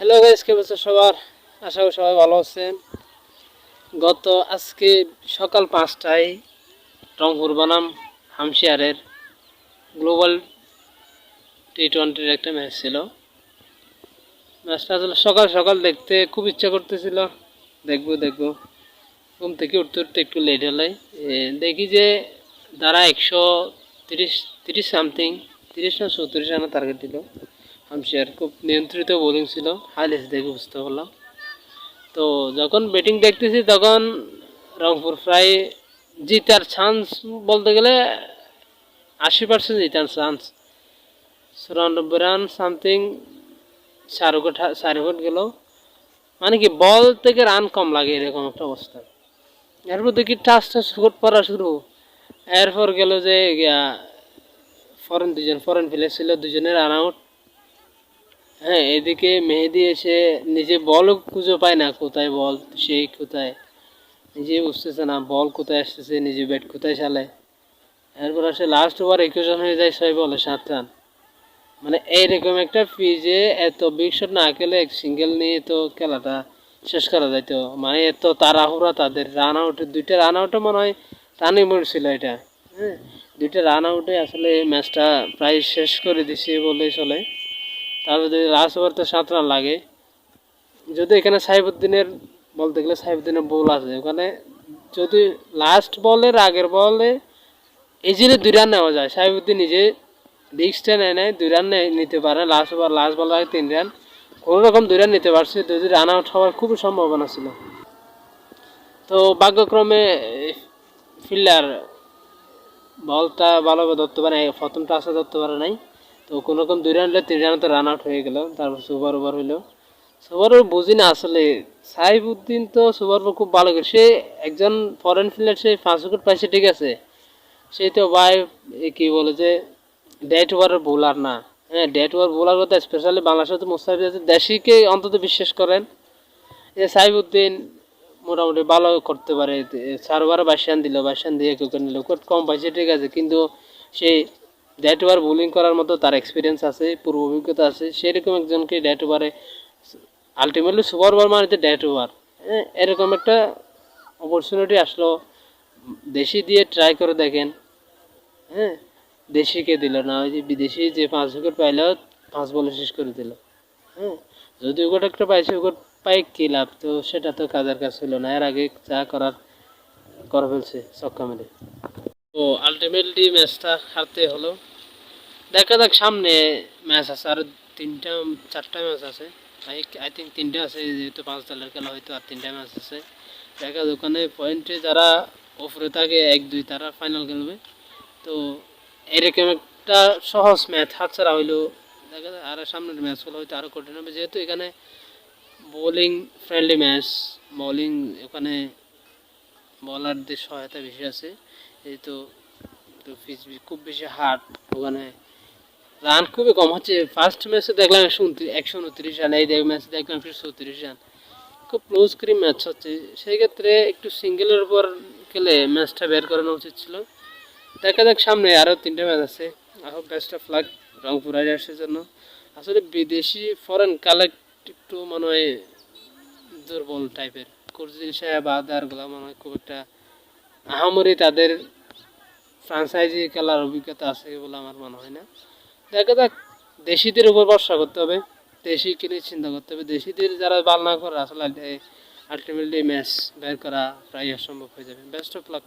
Hello guys কে বলছে সবার? আশা করি সবাই ভালো আছেন। গত আজকে সকাল পাঁচটায় রংপুর বনাম হামশিয়ারের গ্লোবাল টি টোয়েন্টির একটা ম্যাচ ছিল। ম্যাচটা আসলে সকাল সকাল দেখতে খুব ইচ্ছা করতেছিল। দেখব দেখব। ঘুম থেকে উঠতে উঠতে একটু লেট হলে। দেখি যে তারা একশো তিরিশ তিরিশ সামথিং তিরিশ না চৌত্রিশ রানের টার্গেট দিল। হামশিয়ার খুব নিয়ন্ত্রিত বোলিং ছিল হাইলেস দেখে বুঝতে পারলাম। তো যখন ব্যাটিং দেখতেছি, তখন রংপুর প্রায় জিতার চান্স বলতে গেলে আশি পার্সেন্ট জিতার চান্স চুরানব্বই রান সামথিং চার উইকেট, চার গেল। মানে কি বল থেকে রান কম লাগে এরকম একটা অবস্থা। এরপর দেখি টাচ টাচ উইকেট পড়া শুরু। এরপর গেল যে ফরেন দুজন ফরেন প্লেয়ার ছিল, দুজনের রান আউট হ্যাঁ এদিকে মেহেদি এসে নিজে বলও খুঁজে পায় না, কোথায় বল সেই কোথায়? নিজে বুঝতেছে না, বল কোথায় আসতেছে নিজে ব্যাট কোথায় চালে এরপর আসে লাস্ট ওভার একুশ হয়ে যায় ছয় বলে, সাত রান। মানে এইরকম একটা পিজে এত বিগ শট না খেলে এক সিঙ্গেল নিয়ে তো খেলাটা শেষ করা যাইতো। মানে এত তাড়াহুড়া তাদের রান আউটে দুইটা রান আউটে মনে হয় টানি ছিল এটা। হ্যাঁ দুইটা রান আউটে আসলে ম্যাচটা প্রায় শেষ করে দিছে বলেই চলে। তারপর যদি লাস্ট ওভার তো সাত রান লাগে। যদি এখানে সাইবুদ্দিনের বলতে গেলে সাইবুদ্দিনের বল আছে। ওখানে যদি লাস্ট বলের আগের বলে ইজিলি দুই রান নেওয়া যায়। সাইবুদ্দিন নিজে রিক্সটা নেয় নেয় দুই রান নিতে পারে। লাস্ট ওভার লাস্ট বল আগে তিন রান। কোনো রকম দুই রান নিতে পারছে। যদি রান আউট হওয়ার খুবই সম্ভাবনা ছিল। তো ভাগ্যক্রমে ফিল্ডার বলটা ভালোভাবে ধরতে পারে প্রথমটা আসা ধরতে পারে নাই। তো কোনো রকম দুই রান হলে তিন রানে তো রান আউট হয়ে গেল তারপর সুপার ওভার হইল সুপার ওভার বুঝি না আসলে সাইফুদ্দিন তো সুপার ওভার খুব ভালো সে একজন ফরেন ফিল্ডার সে পাঁচ উইকেট পাইছে, ঠিক আছে। সে তো ভাই কি বলে যে ডেট ওভারের বোলার না। হ্যাঁ ডেট ওভার বোলার কথা স্পেশালি বাংলাদেশে তো মুস্তাফিজ আছে, দেশিকে অন্তত বিশ্বাস করেন। যে সাইফুদ্দিন মোটামুটি ভালো করতে পারে চার ওভারে বাইশ রান দিল, বাইশ রান দিয়ে কেউ নিল। কম পাইছে, ঠিক আছে। কিন্তু সেই ডেট ওভার বোলিং করার মতো তার এক্সপিরিয়েন্স আছে পূর্ব অভিজ্ঞতা আছে। সেরকম একজনকে ডেট ওভারে আলটিমেটলি সুপার ওভার মানে ডেট ওভার এরকম একটা অপরচুনিটি আসলো। দেশি দিয়ে ট্রাই করে দেখেন। হ্যাঁ দেশিকে দিল না, ওই যে বিদেশি যে পাঁচ উইকেট পাইলো, পাঁচ বলে শেষ করে দিল। হ্যাঁ যদি উইকেট একটা পাইছে উইকেট পাই কি লাভ? তো সেটা তো কাজের কাজ ছিল না, এর আগে যা করার, করে ফেলছে ছক্কা মেরে তো আলটিমেটলি ম্যাচটা হারতে হলো। দেখা যাক, সামনে ম্যাচ আছে, আর তিনটা, চারটা ম্যাচ আছে। আই থিঙ্ক তিনটা আছে, যেহেতু পাঁচ দলের খেলা হয়তো আর তিনটা ম্যাচ আছে। দেখা যাক, ওখানে পয়েন্টে যারা ওপরে থাকে, এক, দুই, তারা ফাইনাল খেলবে। তো এরকম একটা সহজ ম্যাচ হাতছাড়া হইল। দেখা যায় আর সামনের ম্যাচগুলো হয়তো আরও কঠিন হবে। যেহেতু এখানে বোলিং ফ্রেন্ডলি ম্যাচ বোলিং ওখানে বলারদের সহায়তা বেশি আছে। যেহেতু তো খুব বেশি হার্ড ওখানে রান খুবই কম হচ্ছে। ফার্স্ট ম্যাচে দেখলাম একশো একশো উনত্রিশ রান, এই দেখ ম্যাচে দেখলাম একশো চৌত্রিশ রান। খুব ক্লোজ করে ম্যাচ হচ্ছে। সেই ক্ষেত্রে একটু সিঙ্গেলের উপর খেলে ম্যাচটা বের করানো উচিত ছিল। দেখা যাক, সামনে আরও তিনটে ম্যাচ আছে। আরও বেস্ট অফ লাক রংপুর রাইডার্সের জন্য। আসলে বিদেশি ফরেন কালেক্ট একটু মনে হয় দুর্বল টাইপের কুরজিন সাহেব আদারগুলো মনে হয় খুব একটা আহামরি তাদের ফ্রাঞ্চাইজি খেলার অভিজ্ঞতা আছে বলে আমার মনে হয় না। দেখা যাক, দেশিদের উপর ভরসা করতে হবে, দেশি কিনে চিন্তা করতে হবে। দেশিদের যারা বাল না করে আসলে আলটিমেটলি ম্যাচ বের করা প্রায় অসম্ভব হয়ে যাবে। Best of lakh